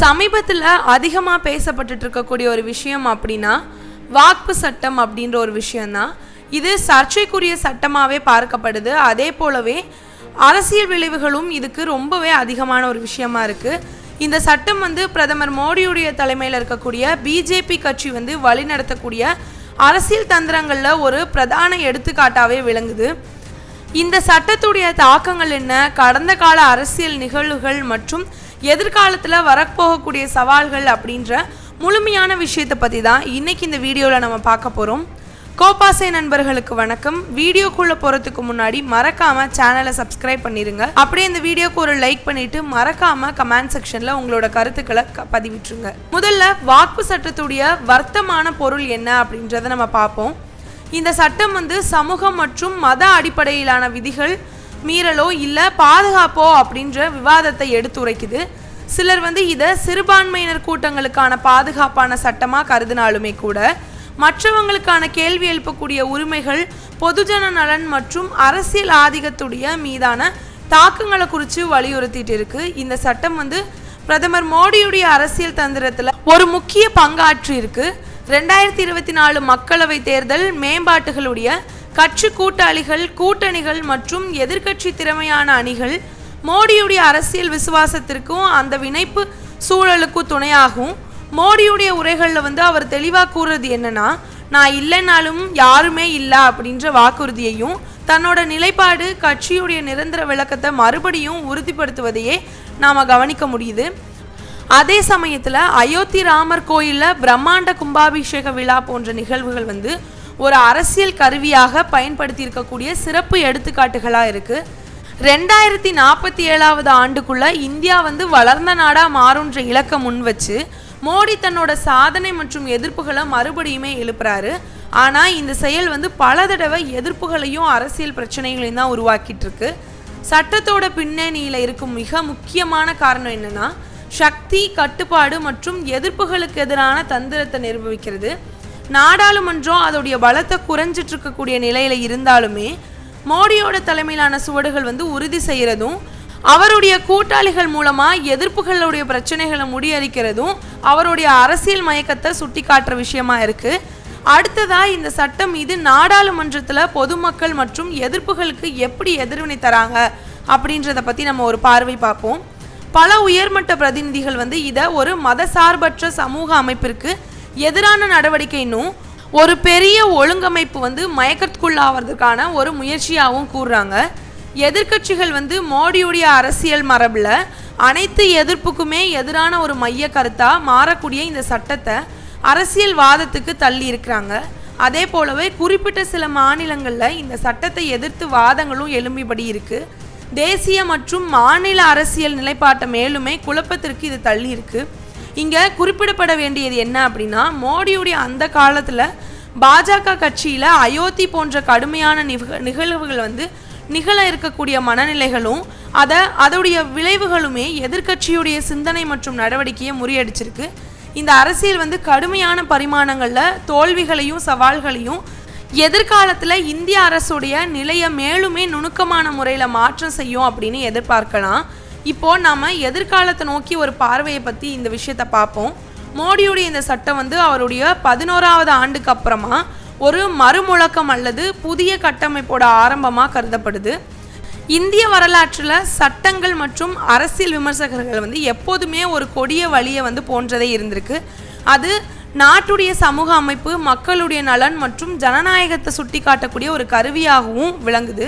சமீபத்தில் அதிகமாக பேசப்பட்டுட்டு இருக்கக்கூடிய ஒரு விஷயம் அப்படின்னா வாக்பு சட்டம் அப்படின்ற ஒரு விஷயந்தான் இது சர்ச்சைக்குரிய சட்டமாகவே பார்க்கப்படுது. அதே போலவே அரசியல் விளைவுகளும் இதுக்கு ரொம்பவே அதிகமான ஒரு விஷயமா இருக்குது இந்த சட்டம் வந்து பிரதமர் மோடியுடைய தலைமையில் இருக்கக்கூடிய பிஜேபி கட்சி வந்து வழிநடத்தக்கூடிய அரசியல் தந்திரங்களில் ஒரு பிரதான எடுத்துக்காட்டாகவே விளங்குது. இந்த சட்டத்துடைய தாக்கங்கள் என்ன? கடந்த கால அரசியல் நிகழ்வுகள் மற்றும் எதிர்காலத்தில் வரப்போகக்கூடிய சவால்கள் அப்படின்ற முழுமையான விஷயத்தை பற்றி தான் இன்னைக்கு இந்த வீடியோவில் நம்ம பார்க்க போகிறோம் கோபாசை நண்பர்களுக்கு வணக்கம். வீடியோக்குள்ளே போகிறதுக்கு முன்னாடி மறக்காமல் சேனலை சப்ஸ்கிரைப் பண்ணிடுங்க அப்படியே இந்த வீடியோக்கு ஒரு லைக் பண்ணிட்டு மறக்காமல் கமெண்ட் செக்ஷனில் உங்களோட கருத்துக்களை க- பதிவிட்டுருங்க. முதல்ல வாக்கு சட்டத்துடைய வர்த்தமான பொருள் என்ன அப்படின்றத நம்ம பார்ப்போம். இந்த சட்டம் வந்து சமூகம் மற்றும் மத அடிப்படையிலான விதிகள் மீறலோ இல்லை பாதுகாப்போ அப்படின்ற விவாதத்தை எடுத்துரைக்குது. சிலர் வந்து இதை சிறுபான்மையினர் கூட்டங்களுக்கான பாதுகாப்பான சட்டமாக கருதினாலுமே கூட மற்றவங்களுக்கான கேள்வி எழுப்பக்கூடிய உரிமைகள் பொதுஜன நலன் மற்றும் அரசியல் ஆதிக்கத்துடைய மீதான தாக்கங்களை குறித்து வலியுறுத்திட்டு இருக்கு இந்த சட்டம் வந்து பிரதமர் மோடியுடைய அரசியல் தந்திரத்தில் ஒரு முக்கிய பங்காற்றி இருக்கு ரெண்டாயிரத்தி இருபத்தி நாலு மக்களவை தேர்தல் மேம்பாட்டுகளுடைய கட்சி கூட்டாளிகள் கூட்டணிகள் மற்றும் எதிர்க்கட்சி திறமையான அணிகள் மோடியுடைய அரசியல் விசுவாசத்திற்கும் அந்த வினைப்பு சூழலுக்கும் துணையாகும். மோடியுடைய உரைகளில் வந்து அவர் தெளிவாக கூறுறது என்னன்னா நான் இல்லைனாலும் யாருமே இல்லை அப்படின்ற வாக்குறுதியையும் தன்னோட நிலைப்பாடு கட்சியுடைய நிரந்தர விளக்கத்தை மறுபடியும் உறுதிப்படுத்துவதையே நாம் கவனிக்க முடியுது. அதே சமயத்தில் அயோத்தி ராமர் கோயிலில் பிரம்மாண்ட கும்பாபிஷேக விழா போன்ற நிகழ்வுகள் வந்து ஒரு அரசியல் கருவியாக பயன்படுத்தி இருக்கக்கூடிய சிறப்பு எடுத்துக்காட்டுகளாக இருக்குது ரெண்டாயிரத்தி நாற்பத்தி ஏழாவது ஆண்டுக்குள்ளே இந்தியா வந்து வளர்ந்த நாடாக மாறுன்ற இலக்கை முன் வச்சு மோடி தன்னோட சாதனை மற்றும் எதிர்ப்புகளை மறுபடியுமே எழுப்புறாரு. ஆனால் இந்த செயல் வந்து பல தடவை எதிர்ப்புகளையும் அரசியல் பிரச்சனைகளையும் தான் உருவாக்கிட்டு இருக்கு. சட்டத்தோட பின்னணியில் இருக்கும் மிக முக்கியமான காரணம் என்னன்னா சக்தி கட்டுப்பாடு மற்றும் எதிர்ப்புகளுக்கு எதிரான தந்திரத்தை நிர்வகிக்கிறது நாடாளுமன்றம் அதோடைய பலத்தை குறைஞ்சிட்டு இருக்கக்கூடிய நிலையில இருந்தாலுமே மோடியோட தலைமையிலான சுவடுகள் வந்து உறுதி செய்கிறதும் அவருடைய கூட்டாளிகள் மூலமா எதிர்ப்புகளுடைய பிரச்சனைகளை முடியறிக்கிறதும் அவருடைய அரசியல் மயக்கத்தை சுட்டி காட்டுற விஷயமா இருக்கு. அடுத்ததா இந்த சட்டம் மீது நாடாளுமன்றத்துல பொதுமக்கள் மற்றும் எதிர்ப்புகளுக்கு எப்படி எதிர்வினை தராங்க அப்படின்றத பத்தி நம்ம ஒரு பார்வை பார்ப்போம். பல உயர்மட்ட பிரதிநிதிகள் வந்து இதை ஒரு மதசார்பற்ற சமூக அமைப்பிற்கு எதிரான நடவடிக்கைன்னும் ஒரு பெரிய ஒழுங்கமைப்பு வந்து மயக்கத்துக்குள்ளாவதற்கான ஒரு முயற்சியாகவும் கூறுறாங்க. எதிர்க்கட்சிகள் வந்து மோடியுடைய அரசியல் மரபில் அனைத்து எதிர்ப்புக்குமே எதிரான ஒரு மைய கருத்தாக மாறக்கூடிய இந்த சட்டத்தை அரசியல் வாதத்துக்கு தள்ளி இருக்கிறாங்க. அதே போலவே குறிப்பிட்ட சில மாநிலங்களில் இந்த சட்டத்தை எதிர்த்து வாதங்களும் எழும்பிபடி இருக்குது தேசிய மற்றும் மாநில அரசியல் நிலைப்பாட்டை மேலுமே குழப்பத்திற்கு இது தள்ளியிருக்கு. இங்கே குறிப்பிடப்பட வேண்டியது என்ன அப்படின்னா மோடியுடைய அந்த காலத்தில் பாஜக கட்சியில் அயோத்தி போன்ற கடுமையான நிக- நிகழ்வுகள் வந்து நிகழ இருக்கக்கூடிய மனநிலைகளும் அதை அதோடைய விளைவுகளுமே எதிர்க்கட்சியுடைய சிந்தனை மற்றும் நடவடிக்கையை முறியடிச்சிருக்கு. இந்த அரசியல் வந்து கடுமையான பரிமாணங்களில் தோல்விகளையும் சவால்களையும் எதிர்காலத்தில் இந்திய அரசுடைய நிலையை மேலுமே நுணுக்கமான முறையில் மாற்றம் செய்யும் அப்படின்னு எதிர்பார்க்கலாம். இப்போ நாம எதிர்காலத்தை நோக்கி ஒரு பார்வையை பற்றி இந்த விஷயத்தை பார்ப்போம். மோடியுடைய இந்த சட்டம் வந்து அவருடைய பதினோராவது ஆண்டுக்கு அப்புறமா ஒரு மறுமுழக்கம் அல்லது புதிய கட்டமைப்போட ஆரம்பமாக கருதப்படுது. இந்திய வரலாற்றில் சட்டங்கள் மற்றும் அரசியல் விமர்சகர்கள் வந்து எப்போதுமே ஒரு கொடிய வழியை வந்து போன்றதே இருந்திருக்கு. அது நாட்டுடைய சமூக அமைப்பு மக்களுடைய நலன் மற்றும் ஜனநாயகத்தை சுட்டி காட்டக்கூடிய ஒரு கருவியாகவும் விளங்குது.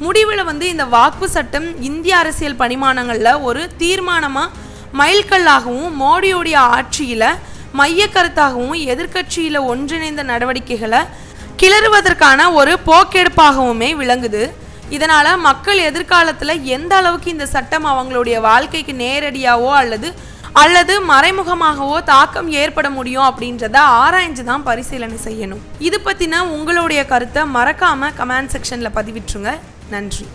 முடிவில் வந்து இந்த வாக்கு சட்டம் இந்திய அரசியல் பணிமானங்களில் ஒரு தீர்மானமாக மைல்கல்லாகவும் மோடியுடைய ஆட்சியில் மைய கருத்தாகவும் எதிர்க்கட்சியில் ஒன்றிணைந்த நடவடிக்கைகளை கிளறுவதற்கான ஒரு போக்கெடுப்பாகவுமே விளங்குது. இதனால் மக்கள் எதிர்காலத்தில் எந்த அளவுக்கு இந்த சட்டம் அவங்களுடைய வாழ்க்கைக்கு நேரடியாவோ அல்லது அல்லது மறைமுகமாகவோ தாக்கம் ஏற்பட முடியும் அப்படின்றத ஆராய்ஞ்சு தான் பரிசீலனை செய்யணும். இது பற்றின உங்களுடைய கருத்தை மறக்காமல் கமெண்ட் செக்ஷனில் பதிவிட்டுருங்க. நன்றி.